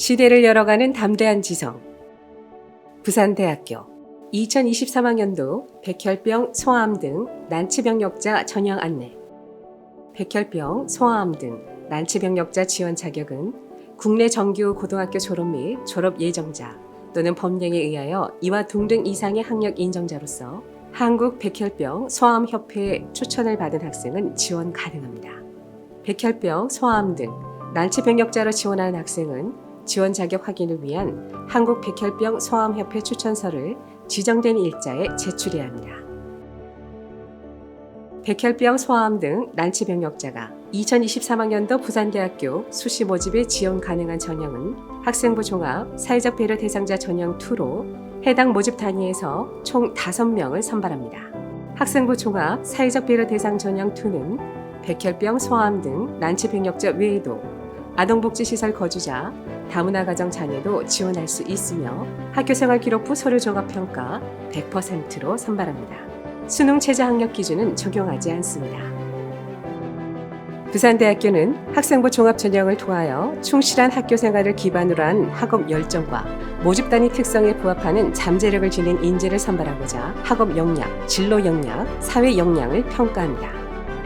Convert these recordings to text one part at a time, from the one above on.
시대를 열어가는 담대한 지성. 부산대학교 2023학년도 백혈병, 소아암 등 난치병력자 전형 안내. 백혈병, 소아암 등 난치병력자 지원 자격은 국내 정규 고등학교 졸업 및 졸업 예정자 또는 법령에 의하여 이와 동등 이상의 학력 인정자로서 한국 백혈병 소아암 협회의 추천을 받은 학생은 지원 가능합니다. 백혈병, 소아암 등 난치병력자로 지원하는 학생은 지원 자격 확인을 위한 한국 백혈병 소아암협회 추천서를 지정된 일자에 제출해야 합니다. 백혈병, 소아암 등 난치 병력자가 2023학년도 부산대학교 수시 모집에 지원 가능한 전형은 학생부 종합 사회적 배려 대상자 전형 2로 해당 모집 단위에서 총 5명을 선발합니다. 학생부 종합 사회적 배려 대상 전형 2는 백혈병, 소아암 등 난치 병력자 외에도 아동복지시설 거주자, 다문화 가정 자녀도 지원할 수 있으며 학교생활 기록 부 서류 종합 평가 100%로 선발합니다. 수능 최저 학력 기준은 적용하지 않습니다. 부산대학교는 학생부 종합 전형을 통하여 충실한 학교 생활을 기반으로 한 학업 열정과 모집 단위 특성에 부합하는 잠재력을 지닌 인재를 선발하고자 학업 역량, 진로 역량, 사회 역량을 평가합니다.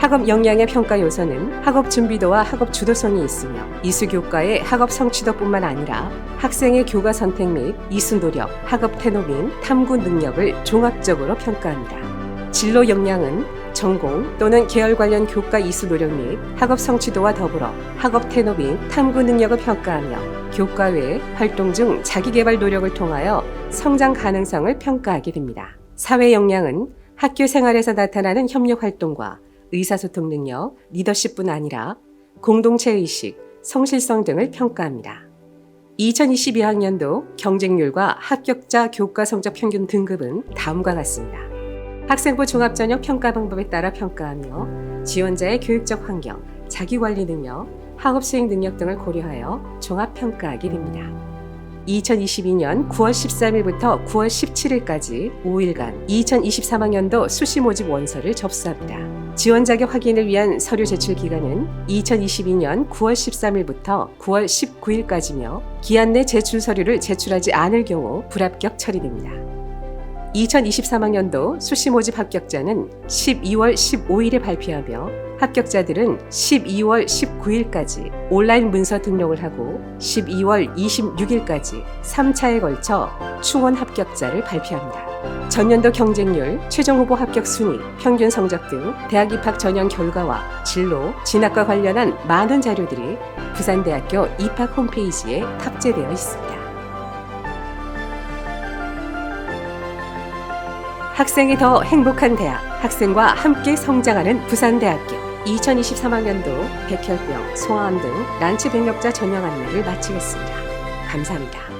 학업 역량의 평가 요소는 학업 준비도와 학업 주도성이 있으며 이수 교과의 학업 성취도뿐만 아니라 학생의 교과 선택 및 이수 노력, 학업 태도 및 탐구 능력을 종합적으로 평가합니다. 진로 역량은 전공 또는 계열 관련 교과 이수 노력 및 학업 성취도와 더불어 학업 태도 및 탐구 능력을 평가하며 교과 외 활동 중 자기 개발 노력을 통하여 성장 가능성을 평가하게 됩니다. 사회 역량은 학교 생활에서 나타나는 협력 활동과 의사소통 능력, 리더십뿐 아니라 공동체 의식, 성실성 등을 평가합니다. 2022학년도 경쟁률과 합격자 교과 성적 평균 등급은 다음과 같습니다. 학생부 종합전형 평가 방법에 따라 평가하며 지원자의 교육적 환경, 자기관리 능력, 학업 수행 능력 등을 고려하여 종합 평가하게 됩니다. 2022년 9월 13일부터 9월 17일까지 5일간 2023학년도 수시 모집 원서를 접수합니다. 지원 자격 확인을 위한 서류 제출 기간은 2022년 9월 13일부터 9월 19일까지며 기한 내 제출 서류를 제출하지 않을 경우 불합격 처리됩니다. 2023학년도 수시 모집 합격자는 12월 15일에 발표하며 합격자들은 12월 19일까지 온라인 문서 등록을 하고 12월 26일까지 3차에 걸쳐 충원 합격자를 발표합니다. 전년도 경쟁률, 최종 후보 합격 순위, 평균 성적 등 대학 입학 전형 결과와 진로, 진학과 관련한 많은 자료들이 부산대학교 입학 홈페이지에 탑재되어 있습니다. 학생이 더 행복한 대학, 학생과 함께 성장하는 부산대학교 2023학년도 백혈병, 소아암 등 난치 병력자 전형 안내를 마치겠습니다. 감사합니다.